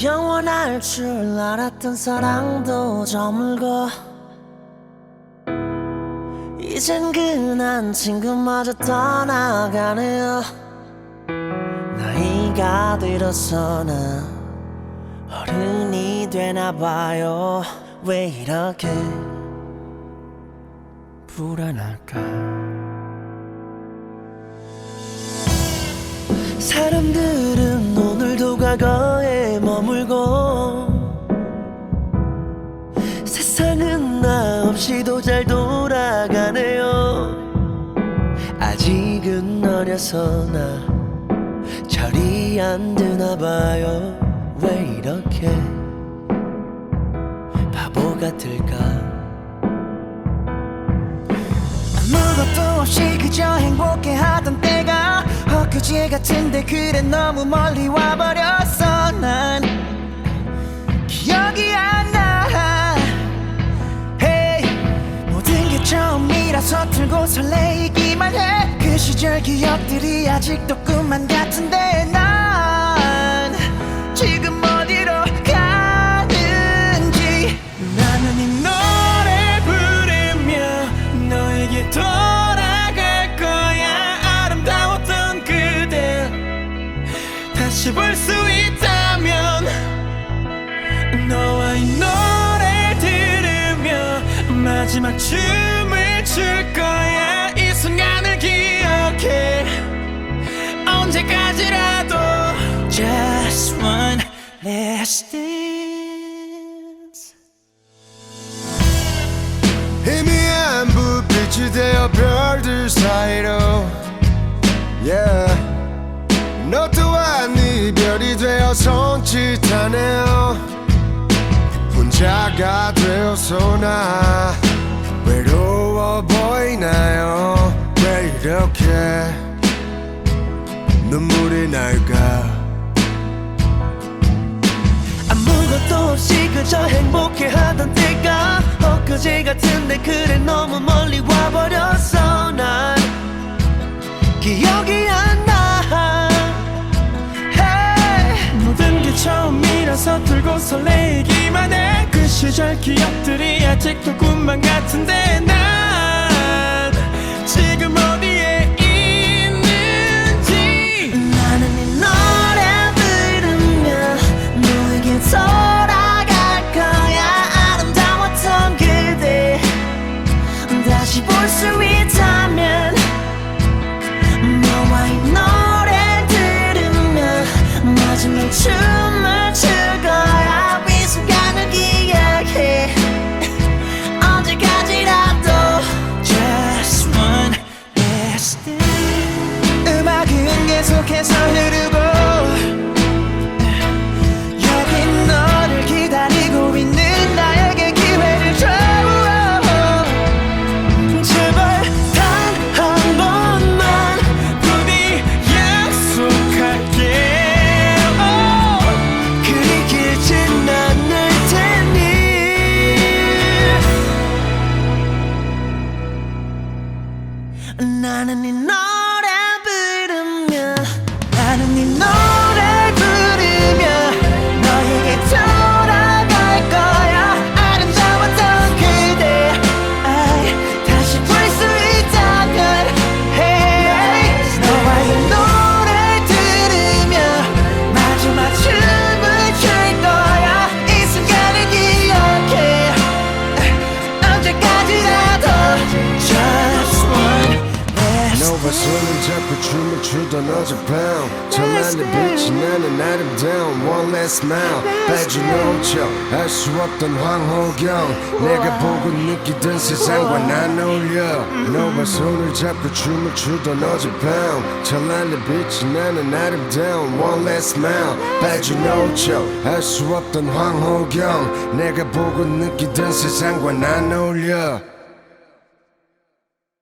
영원할 줄 알았던 사랑도 저물고 이젠 그난 친구마저 떠나가네요. 나이가 들어서 나 어른이 되나봐요. 왜 이렇게 불안할까? 사람들은 오늘도 과거에 세상은 나 없이도 잘 돌아가네요. 아직은 어려서 나 절이 안 드나 봐요. 왜 이렇게 바보 같을까? 아무것도 없이 그저 행복해 하던 때가 엊그제 같은데 그래 너무 멀리 와버렸어 설레이기만 해. 그 시절 기억들이 아직도 꿈만 같은데 난 지금 어디로 가는지. 나는 이 노래 부르며 너에게 돌아갈 거야. 아름다웠던 그대 다시 볼 수 있다면 너와 이 노래 들으며 마지막 춤을 출 거야 last dance 희미한 불빛이 되어 별들 사이로. Yeah. 너 또한 이별이 되어 손짓하네요. 혼자가 되어서 나 외로워 보이나요? 왜 이렇게 눈물이 날까 없이 그저 행복해하던 때가 엊그제 같은데 그래 너무 멀리 와버렸어. 난 기억이 안나. Hey. 모든 게 처음이라 서툴고 설레이기만 해. 그 시절 기억들이 아직도 꿈만 같은데 속해서 흐르고 여기 너를 기다리고 있는 나에게 기회를 줘 제발 단 한 번만 부디 약속할게 oh. 그리 길진 않을 테니 나는 이노 잡고 춤을 추던 어젯밤 찬란한 빛이 나는 아름다운 one last smile 오죠 알수 없던 황호경 내가 보고 느끼던 세상과 난 어울려 너와 손을 잡고 춤을 추던 어젯밤 찬란한 빛이 나는 아름다운 one last smile 오죠 알수 없던 황호경 내가 보고 느끼던 세상과 난 어울려